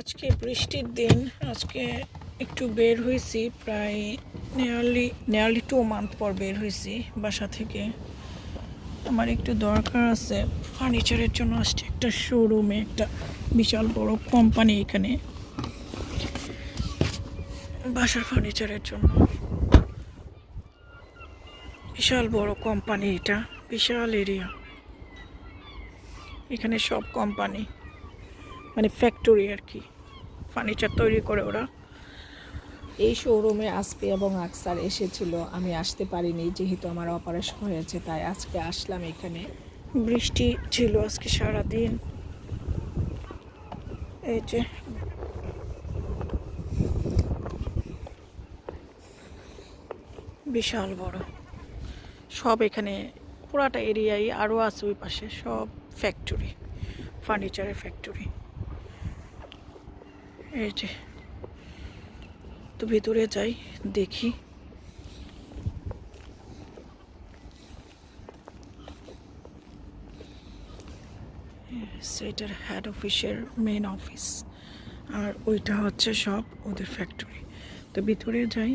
আজকে বৃষ্টির দিন, আজকে একটু বের হয়েছি, প্রায় নিয়ারলি নিয়ারলি টু মান্থ পর বের হয়েছি বাসা থেকে। আমার একটু দরকার আছে ফার্নিচারের জন্য আসছে একটা শোরুমে একটা বিশাল বড় কোম্পানি এখানে। বাসার ফার্নিচারের জন্য। বিশাল বড় কোম্পানি এটা, বিশাল এরিয়া এখানে সব কোম্পানি মানে ফ্যাক্টরি আর কি। ফার্নিচার তৈরি করে ওরা। এই শোরুমে আসপি এবং আকসার এসেছিল। আমি আসতে পারিনি যেহেতু আমার অপারেশন হয়েছে তাই আজকে আসলাম এখানে। বৃষ্টি ছিল আজকে সারাদিন। এই যে। বিশাল বড়। সব এখানে পুরাটা এরিয়াই আরও আছে ওই পাশে সব ফ্যাক্টরি ফার্নিচারের ফ্যাক্টরি এই যে তো ভিতরে যাই দেখি। সেটার হেড অফিসের মেন অফিস আর ওইটা হচ্ছে সব ওদের ফ্যাক্টরি তো ভিতরে যাই.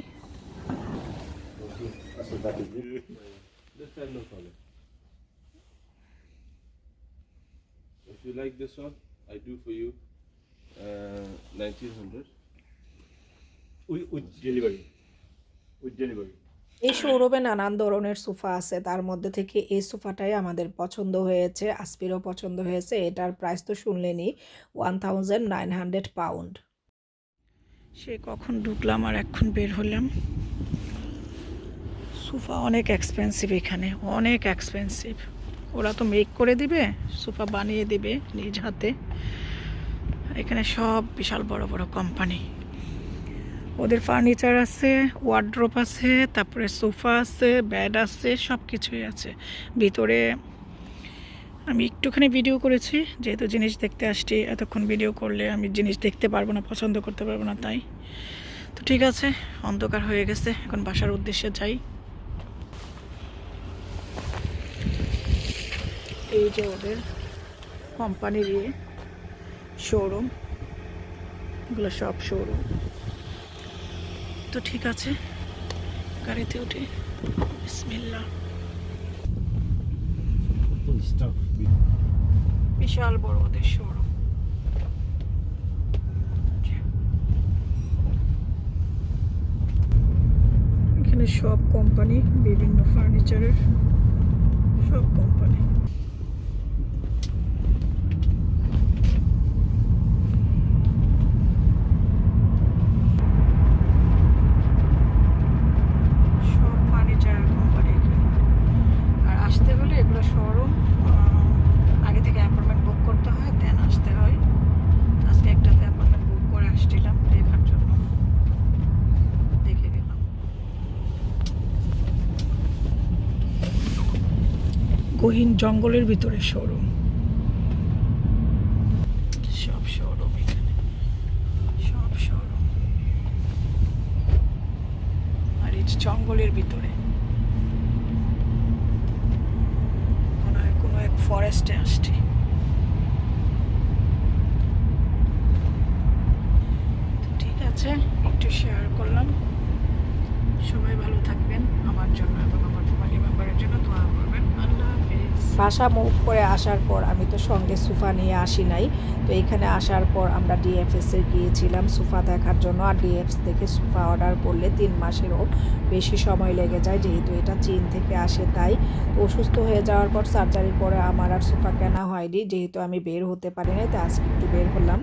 If you like this one, I do for you 1900. with, with delivery. With এই শোরুমে নানান ধরনের সোফা আছে। তার মধ্যে থেকে এই সোফাটাই আমাদের পছন্দ হয়েছে আসপিরও পছন্দ হয়েছে। এটার প্রাইস তো শুনলেনি one thousand nine hundred pound সে কখন ঢুকলাম আর এখন বের হলাম। সোফা অনেক এক্সপেন্সিভ এখানে অনেক এক্সপেন্সিভ ওরা তো মেক করে দিবে সোফা বানিয়ে দিবে নিজ হাতে। এখানে সব বিশাল বড় বড় কোম্পানি ওদের ফার্নিচার আছে ওয়ার্ড্রোপ আছে, তারপরে সোফা আছে বেড আছে সব কিছুই আছে। ভিতরে আমি একটুখানি ভিডিও করেছি, যেহেতু জিনিস দেখতে আসছি, এতক্ষণ ভিডিও করলে আমি জিনিস দেখতে পারব না, পছন্দ করতে পারব না, তাই। তো ঠিক আছে, অন্ধকার হয়ে গেছে, এখন বাসার উদ্দেশ্যে যাই। এই যে ওদের কোম্পানির ইয়ে। শোরুম এগুলো সব শোরুম তো ঠিক আছে। গাড়িতে উঠে বিসমিল্লা. বিশাল বড় ওদের শোরুম এখানে সব কোম্পানি বিভিন্ন ফার্নিচারের সব কোম্পানি সব ফার্নিচারের কোম্পানি এখানে আর আসতে হলে এগুলো শোরুম আগে থেকে অ্যাপয়েন্টমেন্ট বুক করতে হয় দেন আসতে হয় আজকে একটাতে অ্যাপয়েন্টমেন্ট বুক করে আসছিলাম দেখার জন্য দেখে গেলাম গহীন জঙ্গলের ভিতরে শোরুম সব শোরুম আর জঙ্গলের ভিতরে। কোনো এক ফরেস্টে আসছি। ঠিক আছে, একটু শেয়ার করলাম। সবাই ভালো থাকবেন। আমার জন্য এবং আমার ফ্যামিলি মেম্বারের জন্য দোয়া করবেন আল্লাহ হাফিজ বাসা মুভ করে আসার পর আমি তো সঙ্গে সোফা নিয়ে আসি নাই। তো এখানে আসার পর আমরা ডিএফএসে গিয়েছিলাম সোফা দেখার জন্য। আর ডিএফএস থেকে সোফা অর্ডার করলে তিন মাসেরও বেশি সময় লেগে যায়, যেহেতু এটা চীন থেকে আসে তাই। তো অসুস্থ হয়ে যাওয়ার পর সার্জারির পরে আমার আর সোফা কেনা হয়নি, যেহেতু আমি বের হতে পারিনি, তাই আজকে একটু বের হলাম।